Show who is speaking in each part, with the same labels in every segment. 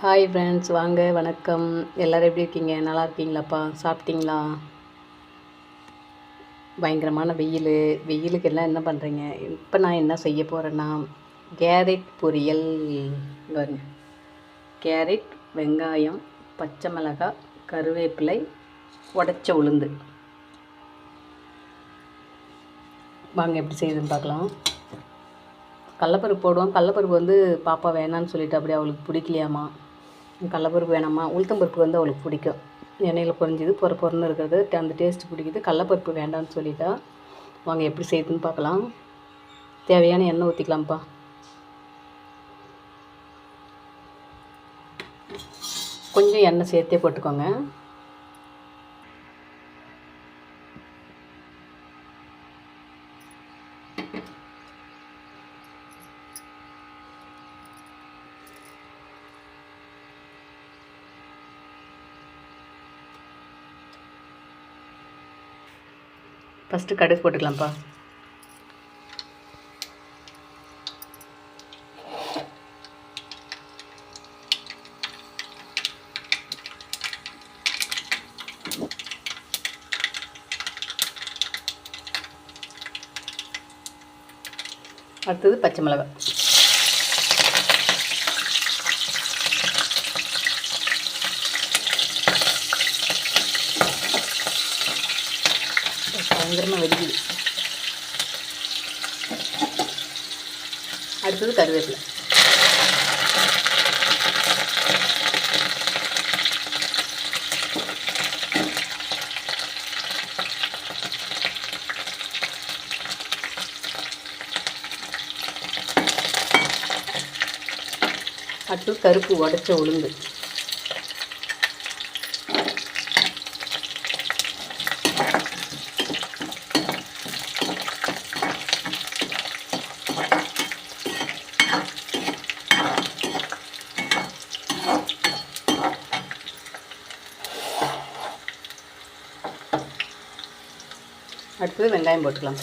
Speaker 1: hi friends வாங்க வணக்கம் எல்லோரும் எப்படி இருக்கீங்க நல்லா இருக்கீங்களாப்பா சாப்பிட்டீங்களா பயங்கரமான வெயில் வெயிலுக்கு எல்லாம் என்ன பண்ணுறீங்க இப்போ நான் என்ன செய்ய போகிறேன்னா கேரட் பொரியல் வருங்க கேரட் வெங்காயம் பச்சை மிளகாய் கருவேப்பிலை உடச்ச உளுந்து வாங்க எப்படி செய்யுதுன்னு பார்க்கலாம் கடலப்பருப்பு போடுவோம் கடலப்பருப்பு வந்து பாப்பா வேணான்னு சொல்லிட்டு அப்படியே அவளுக்கு பிடிக்கலையாமா கடலப்பருப்பு வேணாமா உளுத்தம்பருப்பு வந்து அவளுக்கு பிடிக்கும் எண்ணெயில் பொறிஞ்சிது பொற பொறன்னு இருக்கிறது அந்த டேஸ்ட் பிடிக்குது கடலப்பருப்பு வேண்டாம்னு சொல்லிட்டா வாங்க எப்படி செய்யுதுன்னு பார்க்கலாம் தேவையான எண்ணெய் ஊற்றிக்கலாம்ப்பா கொஞ்சம் எண்ணெய் சேர்த்தே போட்டுக்கோங்க ஃபஸ்ட்டு கடுகு போட்டுக்கலாம்ப்பா அடுத்தது பச்சை மிளகாய் பயங்கரமாக வெடிக்குது அடுத்தது கருவேப்பிலை அடுத்து கருப்பு உடச்ச உளுந்து அடுத்தது வெங்காயம் போட்டுக்கலாம்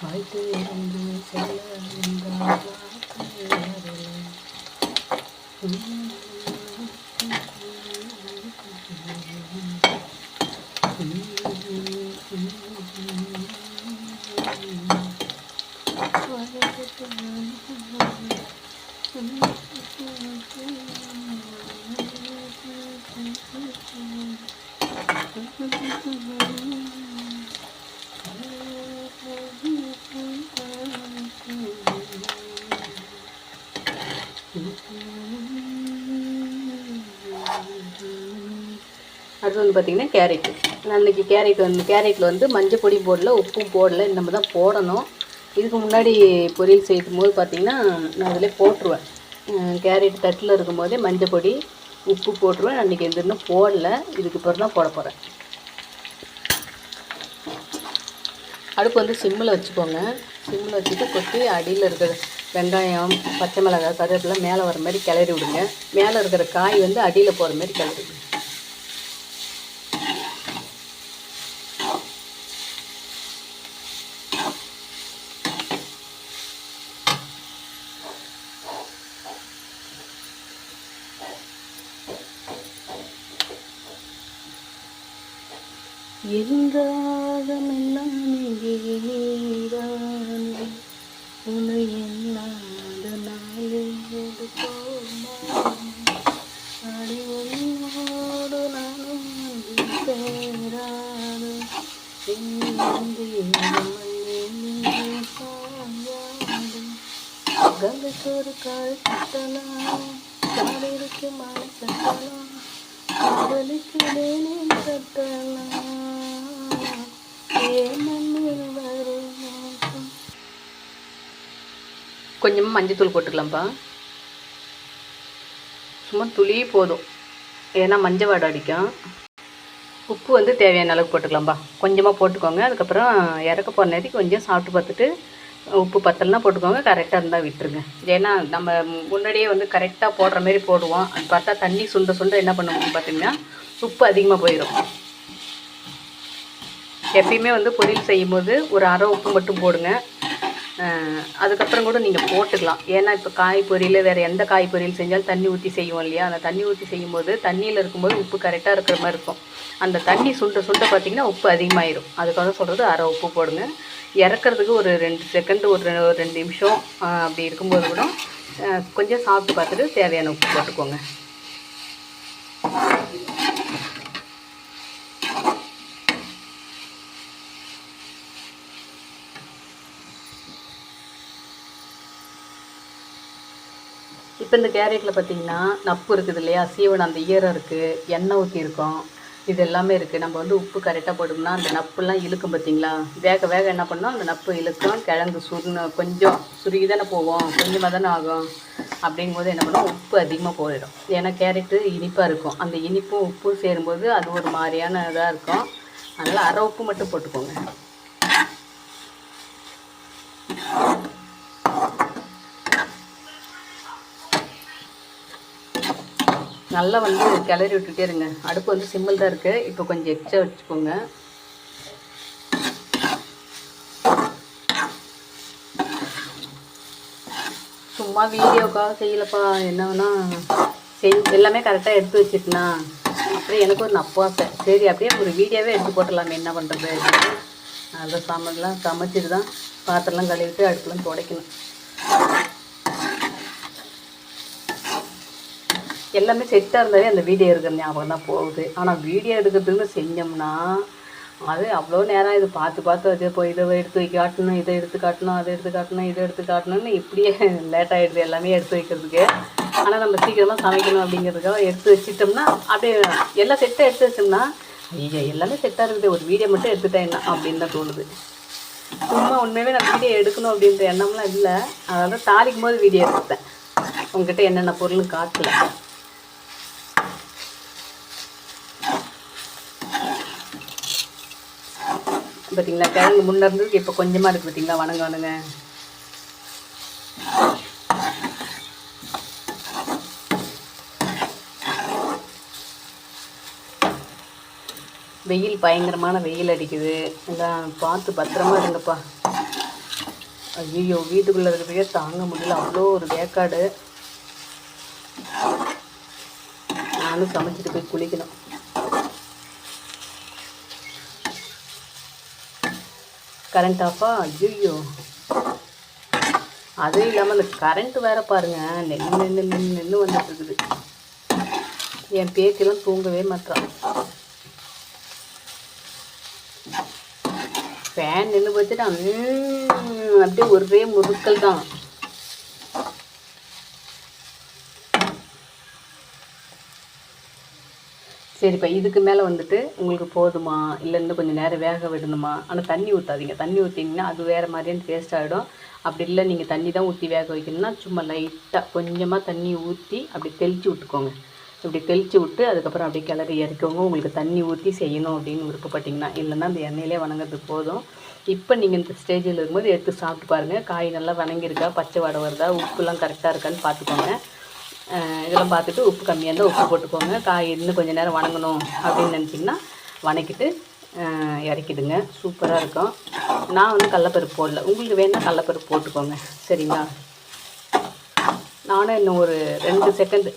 Speaker 1: வாய்த்து இருந்து செல்ல அடுத்தது வந்து பார்த்திங்கன்னா கேரட் நான் இன்றைக்கி கேரட் வந்து கேரட்டில் வந்து மஞ்சள் பொடி போடல உப்பும் போடல நம்ம தான் போடணும் இதுக்கு முன்னாடி பொரியல் செய்யும் போது பார்த்திங்கன்னா நான் அதில் போட்டுருவேன் கேரட் தட்டில் இருக்கும் போதே மஞ்சள் பொடி உப்பு போட்டுருவேன் அன்றைக்கி எந்த இன்னும் போடல இதுக்கு பிறகு தான் போட போகிறேன் அடுப்பு வந்து சிம்மில் வச்சுக்கோங்க சிம்மில் வச்சுட்டு கொட்டி அடியில் இருக்கிற வெங்காயம் பச்சை மிளகாய் கருவேப்பிலாம் மேலே வர மாதிரி கிளறி விடுங்க மேலே இருக்கிற காய் வந்து அடியில் போகிற மாதிரி கிளறி விடுங்க ராகமெல்லாம் எங்கேயே நீதானே உன்னை என்னாத நாளே அடி ஒன்னோடு நானும் சேராது கங்கைச்சோறு கால் கட்டலாம் காலிற்கு மழை கட்டலாம் காதலுக்கு மேலே கட்டலாம் கொஞ்சமாக மஞ்சத்தூள் போட்டுக்கலாம்ப்பா சும்மா துளி போதும் ஏன்னா மஞ்சள் வாடை அடிக்கும் உப்பு வந்து தேவையான அளவுக்கு போட்டுக்கலாம்ப்பா கொஞ்சமாக போட்டுக்கோங்க அதுக்கப்புறம் இறக்க போகிற நேரத்துக்கு கொஞ்சம் சாப்பிட்டு பார்த்துட்டு உப்பு பத்தலாம் போட்டுக்கோங்க கரெக்டாக இருந்தால் விட்டுருங்க ஏன்னா நம்ம முன்னாடியே வந்து கரெக்டாக போடுற மாரி போடுவோம் அது பார்த்தா தண்ணி சுண்ட சுண்ட என்ன பண்ணுவோம் பார்த்திங்கன்னா உப்பு அதிகமாக போயிடும் எப்பயுமே வந்து பொரியல் செய்யும்போது ஒரு அரை உப்பு மட்டும் போடுங்க அதுக்கப்புறம் கூட நீங்கள் போட்டுக்கலாம் ஏன்னா இப்போ காய் பொரியல் வேறு எந்த காய் பொரியல் செஞ்சாலும் தண்ணி ஊற்றி செய்வோம் இல்லையா அந்த தண்ணி ஊற்றி செய்யும்போது தண்ணியில் இருக்கும்போது உப்பு கரெக்டாக இருக்கிற மாதிரி இருக்கும் அந்த தண்ணி சுண்ட சுண்ட பார்த்திங்கன்னா உப்பு அதிகமாகிடும் அதுக்காக சொல்கிறது அரை உப்பு போடுங்க இறக்குறதுக்கு ஒரு ரெண்டு செகண்டு ஒரு ரெண்டு நிமிஷம் அப்படி இருக்கும்போது கூட கொஞ்சம் சாப்பிட்டு பார்த்துட்டு தேவையான உப்பு போட்டுக்கோங்க இப்போ இந்த கேரட்டில் பார்த்திங்கன்னா நப்பு இருக்குது இல்லையா சீவன் அந்த ஈரம் இருக்குது எண்ணெய் ஊற்றி இருக்கும் இது எல்லாமே இருக்குது நம்ம வந்து உப்பு கரெக்டாக போட்டோம்னா அந்த நப்புலாம் இழுக்கும் பார்த்திங்களா வேக வேக என்ன பண்ணோம் அந்த நப்பு இழுக்கும் கிழங்கு சுருங்க கொஞ்சம் சுருகி தானே போவோம் கொஞ்சமாக தானே ஆகும் அப்படிங்கும்போது என்ன பண்ணுவோம் உப்பு அதிகமாக போயிடும் ஏன்னா கேரட்டு இனிப்பாக இருக்கும் அந்த இனிப்பும் உப்பும் சேரும்போது அது ஒரு மாதிரியான இதாக இருக்கும் அதனால் அரை உப்பு மட்டும் போட்டுக்கோங்க நல்லா வந்து கிளறி விட்டுட்டே இருங்க அடுப்பு வந்து சிம்பிள் தான் இருக்குது இப்போ கொஞ்சம் எக்ஸ்ட்ரா வச்சுக்கோங்க சும்மா வீடியோக்காக செய்யலப்பா என்னன்னா செய் எல்லாமே கரெக்டாக எடுத்து வச்சுக்கலாம் அப்படியே எனக்கு ஒரு நப்பாசை சரி அப்படியே ஒரு வீடியோவே எடுத்து போட்டலாமே என்ன பண்ணுறது நல்லா சாமான்லாம் சமைச்சிட்டு தான் பாத்திரம்லாம் கழுவிட்டு அடுப்புலாம் துடைக்கணும் எல்லாமே செட்டாக இருந்தாலே அந்த வீடியோ எடுக்கிற ஞாபகம் தான் போகுது ஆனால் வீடியோ எடுக்கிறதுன்னு செஞ்சோம்னா அது அவ்வளோ நேரம் இது பார்த்து பார்த்து அது போய் இதை எடுத்து வைக்க காட்டணும் இதை எடுத்து காட்டணும் அதை எடுத்து காட்டணும் இதை எடுத்து காட்டணும்னு இப்படியே லேட் ஆகிடுது எல்லாமே எடுத்து வைக்கிறதுக்கு ஆனால் நம்ம சீக்கிரமாக சமைக்கணும் அப்படிங்கிறதுக்காக எடுத்து வச்சுட்டோம்னா அப்படியே எல்லா செட்டாக எடுத்து வச்சோம்னா ஐயோ எல்லாமே செட்டாக இருக்குது ஒரு வீடியோ மட்டும் எடுத்துட்டேன் என்ன அப்படின்னு தான் தோணுது சும்மா உண்மையாகவே நான் வீடியோ எடுக்கணும் அப்படின்ற எண்ணம்லாம் இல்லை அதாவது தாளிக்கும் போது வீடியோ எடுத்தேன் உங்ககிட்ட என்னென்ன பொருள் காட்டலை பார்த்தீங்களா கிழங்கு முன்னே இருந்தது இப்போ கொஞ்சமாக இருக்குது பார்த்தீங்களா வணங்க வணங்க வெயில் பயங்கரமான வெயில் அடிக்குது எல்லாம் பார்த்து பத்திரமா இருங்கப்பா ஐயோ வீட்டுக்குள்ளே இருக்கிறதையே தாங்க முடியல அவ்வளோ ஒரு வேக்காடு நானும் சமைச்சிட்டு போய் குளிக்கணும் கரண்ட் ஆஃபா ஐயோ அதுவும் இல்லாமல் அந்த கரண்ட்டு வேறு பாருங்கள் நெல் நெல் நெல் நெல் வந்துட்டு இருக்குது என் பேத்திலாம் தூங்கவே மாட்டான் ஃபேன் நின்று பார்த்துட்டு அப்படியே ஒரே முறுக்கல் தான் சரிப்பா இதுக்கு மேலே வந்துட்டு உங்களுக்கு போதுமா இல்லை கொஞ்சம் நேரம் வேக விடணுமா ஆனால் தண்ணி ஊற்றாதீங்க தண்ணி ஊற்றிங்கன்னா அது வேறு மாதிரியான டேஸ்ட் ஆகிடும் அப்படி இல்லை நீங்கள் தண்ணி தான் ஊற்றி வேக வைக்கணும்னா சும்மா லைட்டாக கொஞ்சமாக தண்ணி ஊற்றி அப்படி தெளித்து விட்டுக்கோங்க இப்படி தெளித்து விட்டு அதுக்கப்புறம் அப்படியே கிளறி இறக்கவங்க உங்களுக்கு தண்ணி ஊற்றி செய்யணும் அப்படின்னு விருப்பப்பட்டிங்கன்னா இல்லைன்னா அந்த எண்ணெயிலே வணங்குறது போதும் இப்போ நீங்கள் இந்த ஸ்டேஜில் இருக்கும்போது எடுத்து சாப்பிட்டு பாருங்கள் காய் நல்லா வணங்கியிருக்கா பச்சை வடை வருதா உப்புலாம் கரெக்டாக இருக்கான்னு பார்த்துக்கோங்க இதெல்லாம் பார்த்துட்டு உப்பு கம்மியாக இருந்தால் உப்பு போட்டுக்கோங்க காய் இன்னும் கொஞ்சம் நேரம் வணங்கணும் அப்படின்னு நினச்சிங்கன்னா வணக்கிட்டு இறக்கிடுங்க சூப்பராக இருக்கும் நான் வந்து கடலப்பருப்பு போடல உங்களுக்கு வேணால் கடலப்பருப்பு போட்டுக்கோங்க சரிங்களா நானும் இன்னும் ஒரு ரெண்டு செகண்டு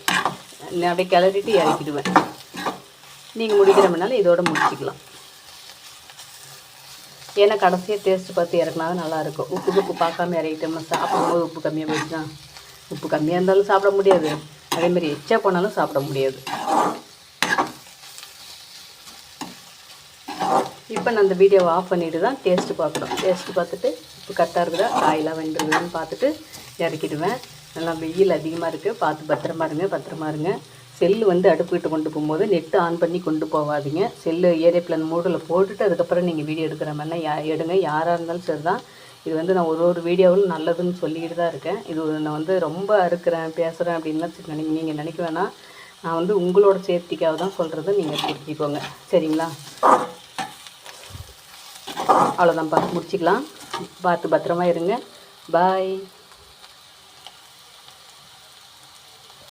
Speaker 1: அப்படியே கிளறிட்டு இறக்கிடுவேன் நீங்கள் முடிக்கிறோம்னால இதோடு முடிச்சிக்கலாம் ஏன்னா கடைசியாக டேஸ்ட்டு பார்த்து இறக்குனா தான் நல்லாயிருக்கும் உப்பு உப்பு பார்க்காம இறக்கிட்டோம்னா சாப்பிடும்போது உப்பு கம்மியாக போயிடுச்சுன்னா உப்பு கம்மியாக இருந்தாலும் சாப்பிட முடியாது அதேமாரி எச்சா போனாலும் சாப்பிட முடியாது இப்போ நான் அந்த வீடியோவை ஆஃப் பண்ணிவிட்டு தான் டேஸ்ட்டு பார்க்குறோம் டேஸ்ட்டு பார்த்துட்டு இப்போ கரெக்டாக இருக்குதா காயெலாம் வெண்டுருதுன்னு பார்த்துட்டு இறக்கிடுவேன் நல்லா வெயில் அதிகமாக இருக்குது பார்த்து பத்திரமா இருங்க பத்திரமா இருங்க செல்லு வந்து அடுப்புக்கிட்டு கொண்டு போகும்போது நெட்டு ஆன் பண்ணி கொண்டு போகாதீங்க செல்லு ஏரியா பிளான் மூடில் போட்டுட்டு அதுக்கப்புறம் நீங்கள் வீடியோ எடுக்கிற மாதிரிலாம் எடுங்க யாராக இருந்தாலும் சரி தான் இது வந்து நான் ஒரு ஒரு வீடியோவில் நல்லதுன்னு சொல்லிக்கிட்டு தான் இருக்கேன் இது நான் வந்து ரொம்ப அறுக்கிறேன் பேசுகிறேன் அப்படின்லாம் நினைக்க நீங்கள் நினைக்க வேணாம் நான் வந்து உங்களோட சேஃப்டிக்காக தான் சொல்கிறத நீங்கள் புரிஞ்சுக்கோங்க சரிங்களா அவ்வளோதான் பார்த்து முடிச்சிக்கலாம் பார்த்து பத்திரமா இருங்க பாய்